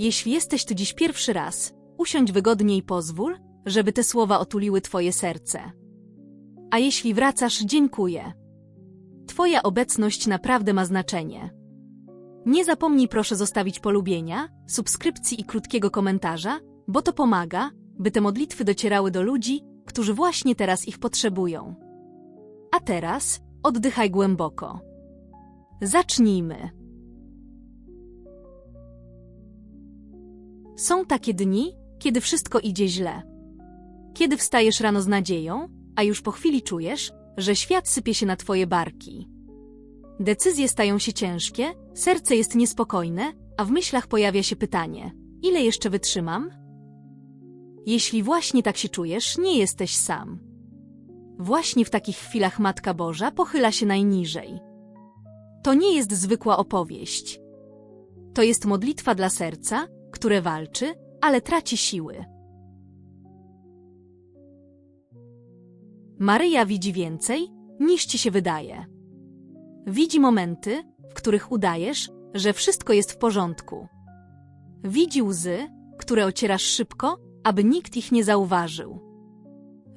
Jeśli jesteś tu dziś pierwszy raz, usiądź wygodnie i pozwól, żeby te słowa otuliły twoje serce. A jeśli wracasz, dziękuję. Twoja obecność naprawdę ma znaczenie. Nie zapomnij proszę zostawić polubienia, subskrypcji i krótkiego komentarza, bo to pomaga, by te modlitwy docierały do ludzi, którzy właśnie teraz ich potrzebują. A teraz oddychaj głęboko. Zacznijmy. Są takie dni, kiedy wszystko idzie źle. Kiedy wstajesz rano z nadzieją, a już po chwili czujesz, że świat sypie się na twoje barki. Decyzje stają się ciężkie, serce jest niespokojne, a w myślach pojawia się pytanie: ile jeszcze wytrzymam? Jeśli właśnie tak się czujesz, nie jesteś sam. Właśnie w takich chwilach Matka Boża pochyla się najniżej. To nie jest zwykła opowieść. To jest modlitwa dla serca, które walczy, ale traci siły. Maryja widzi więcej, niż ci się wydaje. Widzi momenty, w których udajesz, że wszystko jest w porządku. Widzi łzy, które ocierasz szybko, aby nikt ich nie zauważył.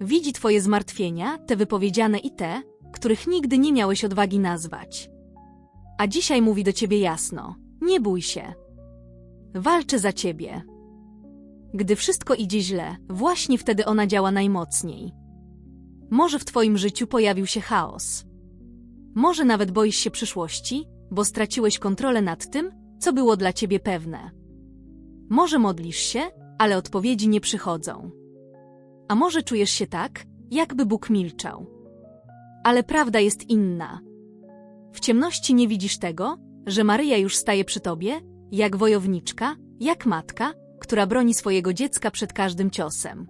Widzi twoje zmartwienia, te wypowiedziane i te, których nigdy nie miałeś odwagi nazwać. A dzisiaj mówi do ciebie jasno: nie bój się. Walczę za ciebie. Gdy wszystko idzie źle, właśnie wtedy ona działa najmocniej. Może w twoim życiu pojawił się chaos. Może nawet boisz się przyszłości, bo straciłeś kontrolę nad tym, co było dla ciebie pewne. Może modlisz się, ale odpowiedzi nie przychodzą. A może czujesz się tak, jakby Bóg milczał. Ale prawda jest inna. W ciemności nie widzisz tego, że Maryja już staje przy tobie, jak wojowniczka, jak matka, która broni swojego dziecka przed każdym ciosem.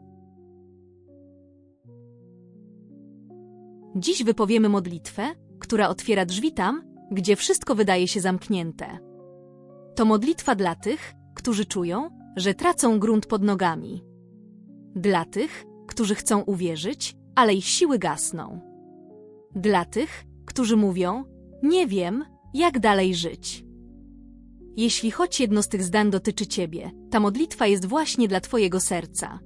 Dziś wypowiemy modlitwę, która otwiera drzwi tam, gdzie wszystko wydaje się zamknięte. To modlitwa dla tych, którzy czują, że tracą grunt pod nogami. Dla tych, którzy chcą uwierzyć, ale ich siły gasną. Dla tych, którzy mówią: Nie wiem, jak dalej żyć. Jeśli choć jedno z tych zdań dotyczy Ciebie, ta modlitwa jest właśnie dla Twojego serca.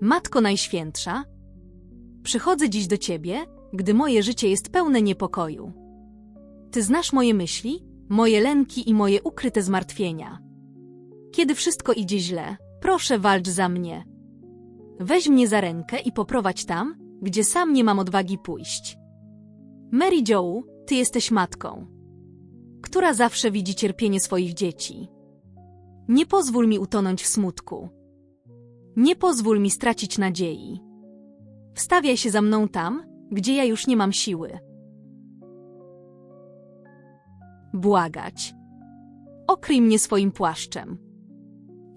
Matko Najświętsza, przychodzę dziś do Ciebie, gdy moje życie jest pełne niepokoju. Ty znasz moje myśli, moje lęki i moje ukryte zmartwienia. Kiedy wszystko idzie źle, proszę walcz za mnie. Weź mnie za rękę i poprowadź tam, gdzie sam nie mam odwagi pójść. Mary ty jesteś matką, która zawsze widzi cierpienie swoich dzieci. Nie pozwól mi utonąć w smutku. Nie pozwól mi stracić nadziei. Wstawiaj się za mną tam, gdzie ja już nie mam siły. Błagać. Okryj mnie swoim płaszczem.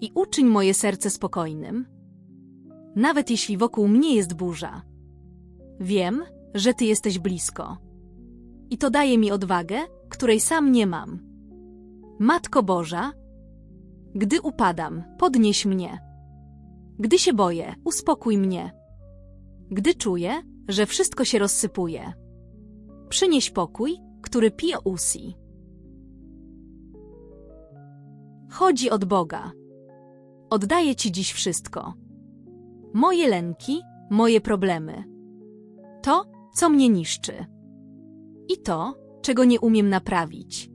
I uczyń moje serce spokojnym. Nawet jeśli wokół mnie jest burza. Wiem, że Ty jesteś blisko. I to daje mi odwagę, której sam nie mam. Matko Boża, gdy upadam, podnieś mnie. Gdy się boję, uspokój mnie. Gdy czuję, że wszystko się rozsypuje. Przynieś pokój, który pije usi. Chodzi od Boga. Oddaję Ci dziś wszystko. Moje lęki, moje problemy. To, co mnie niszczy. I to, czego nie umiem naprawić.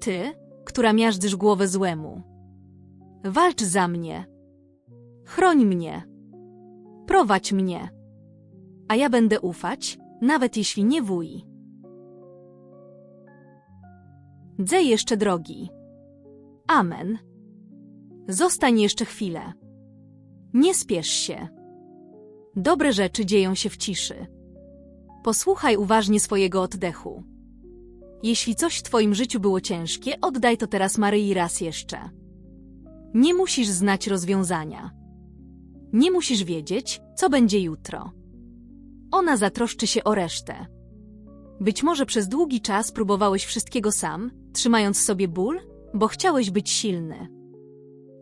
Ty, która miażdżysz głowę złemu. Walcz za mnie. Chroń mnie. Prowadź mnie. A ja będę ufać, nawet jeśli nie wuj. Dze jeszcze drogi. Amen. Zostań jeszcze chwilę. Nie spiesz się. Dobre rzeczy dzieją się w ciszy. Posłuchaj uważnie swojego oddechu. Jeśli coś w Twoim życiu było ciężkie, oddaj to teraz Maryi raz jeszcze. Nie musisz znać rozwiązania. Nie musisz wiedzieć, co będzie jutro. Ona zatroszczy się o resztę. Być może przez długi czas próbowałeś wszystkiego sam, trzymając sobie ból, bo chciałeś być silny.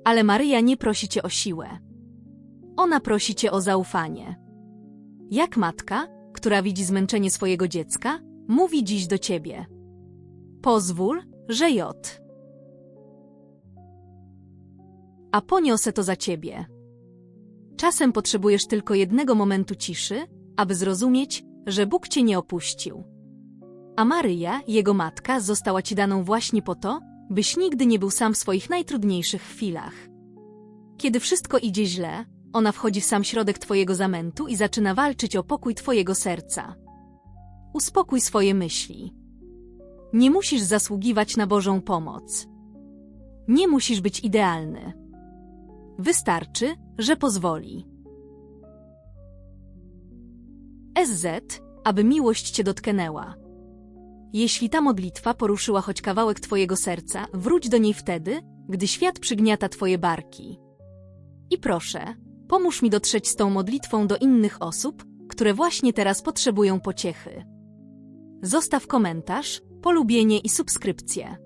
Ale Maryja nie prosi cię o siłę. Ona prosi cię o zaufanie. Jak matka, która widzi zmęczenie swojego dziecka, mówi dziś do ciebie. Pozwól, że J. A poniosę to za ciebie. Czasem potrzebujesz tylko jednego momentu ciszy, aby zrozumieć, że Bóg cię nie opuścił. A Maryja, jego matka, została ci daną właśnie po to, byś nigdy nie był sam w swoich najtrudniejszych chwilach. Kiedy wszystko idzie źle, ona wchodzi w sam środek twojego zamętu i zaczyna walczyć o pokój twojego serca. Uspokój swoje myśli. Nie musisz zasługiwać na Bożą pomoc. Nie musisz być idealny. Wystarczy, że pozwoli. SZ, aby miłość cię dotknęła. Jeśli ta modlitwa poruszyła choć kawałek twojego serca, wróć do niej wtedy, gdy świat przygniata twoje barki. I proszę, pomóż mi dotrzeć z tą modlitwą do innych osób, które właśnie teraz potrzebują pociechy. Zostaw komentarz, polubienie i subskrypcję.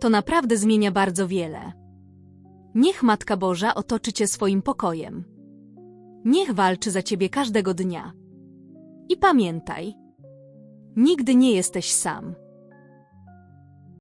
To naprawdę zmienia bardzo wiele. Niech Matka Boża otoczy cię swoim pokojem. Niech walczy za ciebie każdego dnia. I pamiętaj, nigdy nie jesteś sam.